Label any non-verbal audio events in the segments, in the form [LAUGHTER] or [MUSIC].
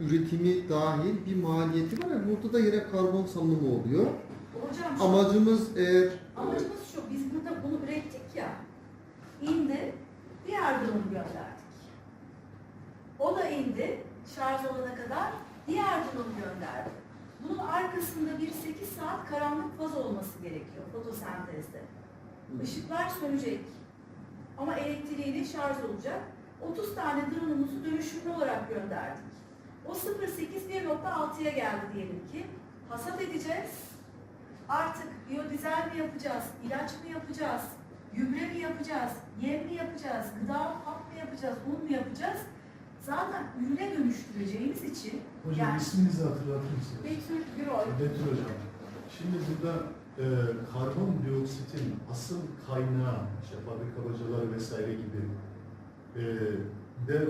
üretimi dahil bir maliyeti var. Yani burada da yine karbon salınımı oluyor. Hocam Amacımız eğer amacımız şu, biz burada bunu ürettik ya, indi, diğer durumu gönderdik. O da indi, şarj olana kadar, diğer durumu gönderdi. Bunun arkasında bir 8 saat karanlık faz olması gerekiyor fotosentezde. Işıklar sönecek ama elektriğiyle şarj olacak. 30 tane drone'umuzu dönüşümlü olarak gönderdik. O 0.8 1.6'ya geldi diyelim ki. Hasat edeceğiz. Artık biyodizel mi yapacağız, ilaç mı yapacağız, gübre mi yapacağız, yem mi yapacağız, gıda hap mı yapacağız, un mu yapacağız? Zaten ürüne dönüştüreceğimiz için Hocam yani isminizi hatırlatır mısınız? Betül Gürol, Betül Hocam. Şimdi burada e, karbondioksitin asıl kaynağı, işte fabrika bacaları vesaire gibi e, de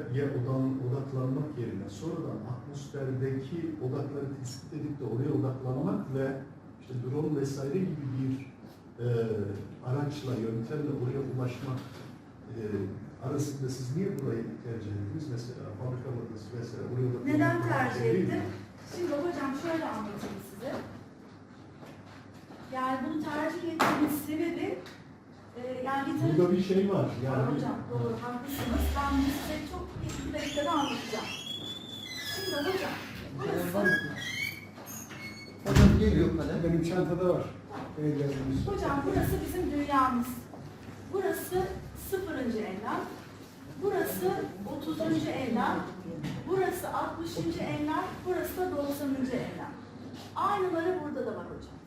odaklanmak yerine sonradan atmosferdeki odakları tespit edip de oraya odaklanmak ve işte drone vesaire gibi bir e, araçla, yöntemle oraya ulaşmak e, arasında siz niye burayı tercih ettiniz mesela? Fabrika bacası vesaire oraya odaklanmak neden tercih ettim? Şimdi hocam şöyle anlatayım size. Yani bunu tercih etmemin sebebi yani bir Burada bir şey var. Yani hocam doğru haklısınız. Ben size çok bir dakikada anlatacağım. Şimdi hocam burası, hocam geliyor kalem. Benim çantada var. Hocam burası bizim dünyamız. Burası sıfırıncı enlem. Burası 30. enlem. Burası 60. enlem. Burası da 90. enlem. Aynıları burada da var hocam.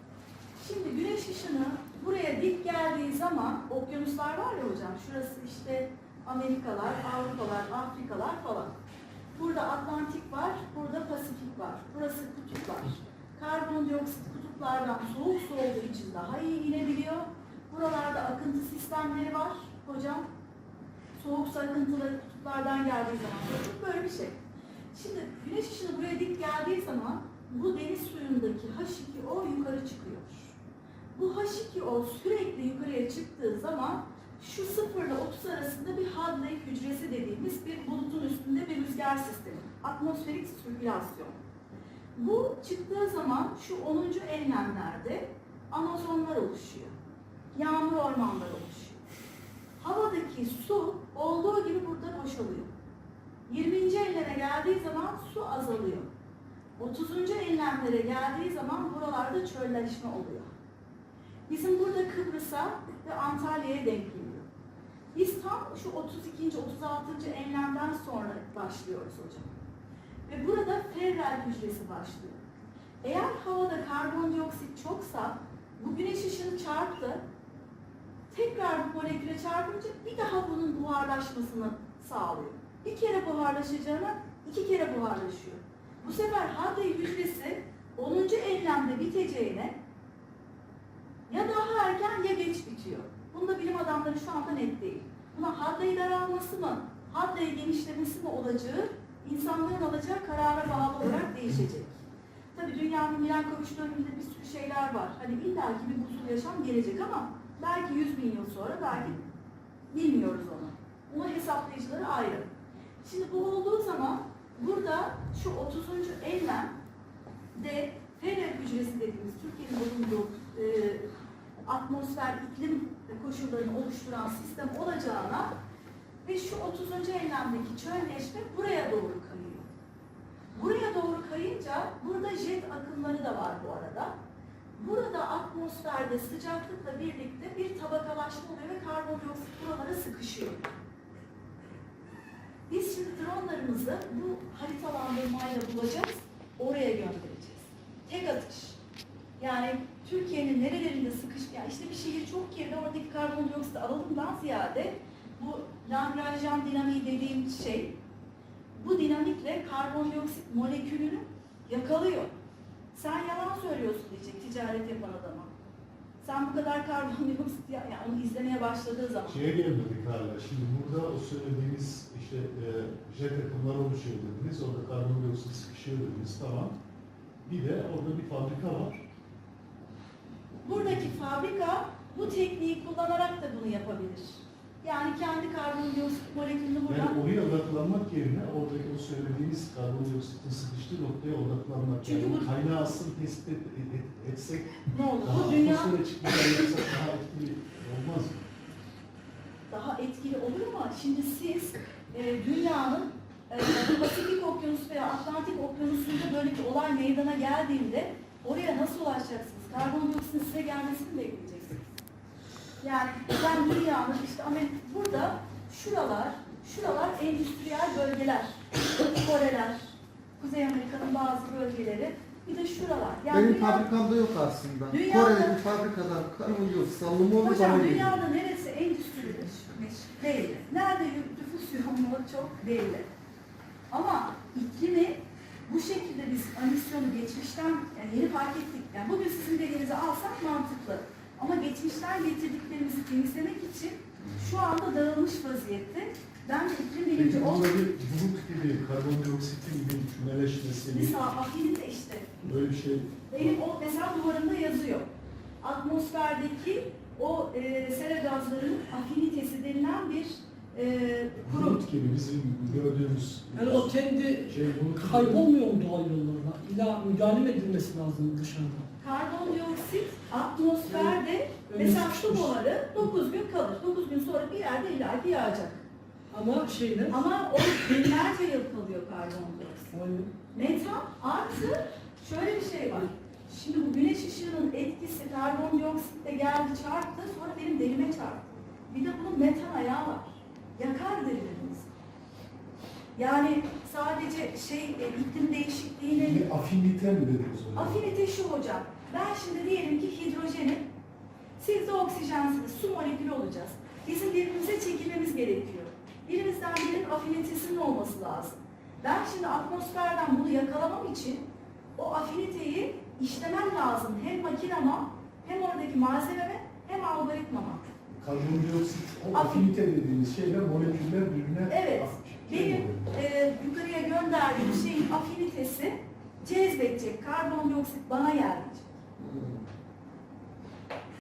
Şimdi güneş ışını buraya dik geldiği zaman okyanuslar var ya hocam. Şurası işte Amerikalar, Avrupalar, Afrikalar falan. Burada Atlantik var, burada Pasifik var. Burası kutup var. Karbondioksit kutuplardan soğuk su olduğu için daha iyi inebiliyor. Buralarda akıntı sistemleri var hocam. Soğuk su akıntıları kutuplardan geldiği zaman böyle bir şey. Şimdi güneş ışını buraya dik geldiği zaman bu deniz suyundaki H2O yukarı çıkıyor. Bu H2O sürekli yukarıya çıktığı zaman şu 0 ile 30 arasında bir Hadley hücresi dediğimiz bir bulutun üstünde bir rüzgar sistemi. Atmosferik sirkülasyon. Bu çıktığı zaman şu 10. enlemlerde Amazonlar oluşuyor. Yağmur ormanları oluşuyor. Havadaki su olduğu gibi burada boşalıyor. 20. enleme geldiği zaman su azalıyor. 30. enlemlere geldiği zaman buralarda çölleşme oluyor. Bizim burada Kıbrıs'a ve Antalya'ya denk geliyor. Biz tam şu 32. 36. enlemden sonra başlıyoruz hocam. Ve burada ferrel hücresi başlıyor. Eğer havada karbondioksit çoksa bu güneş ışını çarptı. Tekrar bu moleküle çarpınca bir daha bunun buharlaşmasını sağlıyor. Bir kere buharlaşacağına iki kere buharlaşıyor. Bu sefer Hadley hücresi 10. enlemde biteceğine ya daha erken ya geç bitiyor. Bunda bilim adamları şu anda net değil. Buna Hadley daralması mı, Hadley genişlemesi mi olacağı insanların alacağı karara bağlı olarak değişecek. Tabii dünyanın Milankovic döneminde bir sürü şeyler var. Hani illaki bir buzul yaşam gelecek ama belki 100 bin yıl sonra belki bilmiyoruz onu. Onun hesaplayıcıları ayrı. Şimdi bu olduğu zaman burada şu 30. enlem de Fener hücresi dediğimiz Türkiye'nin bulunduğu e, atmosfer iklim koşullarını oluşturan sistem olacağına ve şu 30. enlemdeki çölleşme buraya doğru kayıyor. Buraya doğru kayınca burada jet akımları da var bu arada. Burada atmosferde sıcaklıkla birlikte bir tabakalaşma oluyor ve karbondioksit buralara sıkışıyor. Biz şimdi dronlarımızı bu haritalandırmayla bulacağız, oraya göndereceğiz. Tek atış. Yani Türkiye'nin nerelerinde sıkış, yani işte bir şehir çok kirli, oradaki karbondioksiti alalımdan ziyade bu Lagrangian dinamiği dediğimiz şey, bu dinamikle karbondioksit molekülünü yakalıyor. Sen yalan söylüyorsun diyecek ticaret yapan adama. Sen bu kadar [LAUGHS] karbondioksit, ya- yani onu izlemeye başladığı zaman. Şeye gelmedik hala. Şimdi burada o söylediğiniz işte e, jet akımları oluşuyor dediniz. Orada karbondioksit sıkışıyor dediniz. Tamam. Bir de orada bir fabrika var. Fabrika bu tekniği kullanarak da bunu yapabilir. Yani kendi karbondioksit molekülünü Yani buradan oraya odaklanmak yerine oradaki o söylediğiniz karbondioksitin sıkıştığı noktaya odaklanmak. Çünkü yani bu- kaynağı aslında tespit et, et- etsek ne olur? daha Bu dünya çıkmadan daha etkili olmaz mı? daha etkili olur ama şimdi siz e, dünyanın e, Pasifik Okyanusu veya Atlantik Okyanusu'nda böyle bir olay meydana geldiğinde oraya nasıl ulaşacaksınız? Karbondioksitin size gelmesini bekleyeceksiniz? Yani ben dünyanın işte Amerika, burada şuralar, şuralar endüstriyel bölgeler, Koreler, Kuzey Amerika'nın bazı bölgeleri, bir de şuralar. Yani Benim dünya- fabrikamda yok aslında. Dünyada- Kore'de bir fabrikadan karbondioksit salınımı oldu bana Hocam dünyada neresi endüstridir? Belli. Nerede nüfus yoğunluğu çok belli. Ama iklimi emisyonu geçmişten yani yeni fark ettik. Yani bugün sizin dediğinizi alsak mantıklı. Ama geçmişten getirdiklerimizi temizlemek için şu anda dağılmış vaziyette. Ben de iklim Peki bilimci burada olmak bir bulut gibi karbondioksitin bir kümeleşmesi, Mesela afinite işte. böyle bir şey Benim o mesela duvarımda yazıyor. Atmosferdeki o e, sera gazlarının afinitesi denilen bir e, kurum. bulut gibi bizim gördüğümüz Yani o kendi şey kaybolmuyor mu doğal yollarla? İlla müdahale edilmesi lazım dışarıda? Karbondioksit atmosferde Öyle mesela sıkışmış. buharı 9 gün kalır. 9 gün sonra bir yerde illaki yağacak. Ama şeyle, Ama o binlerce yıl kalıyor karbondioksit. Metan artı şöyle bir şey var. Şimdi bu güneş ışığının etkisi karbondioksitle geldi çarptı sonra benim derime çarptı. Bir de bunun metan ayağı var. Yani sadece şey e, iklim değişikliğine Bir afinite mi dediniz hocam? Afinite şu hocam. Ben şimdi diyelim ki hidrojenim. Siz de oksijensiniz. Su molekülü olacağız. Bizim birbirimize çekilmemiz gerekiyor. Birimizden birinin afinitesinin olması lazım. Ben şimdi atmosferden bunu yakalamam için o afiniteyi işlemem lazım. Hem makinama hem oradaki malzememe hem algoritmama. Karbondioksit, o Afin- afinite dediğimiz şeyler moleküller birbirine Evet. Benim e, yukarıya gönderdiğim şeyin afinitesi cezbedecek. Karbondioksit bana gelmeyecek. Hmm.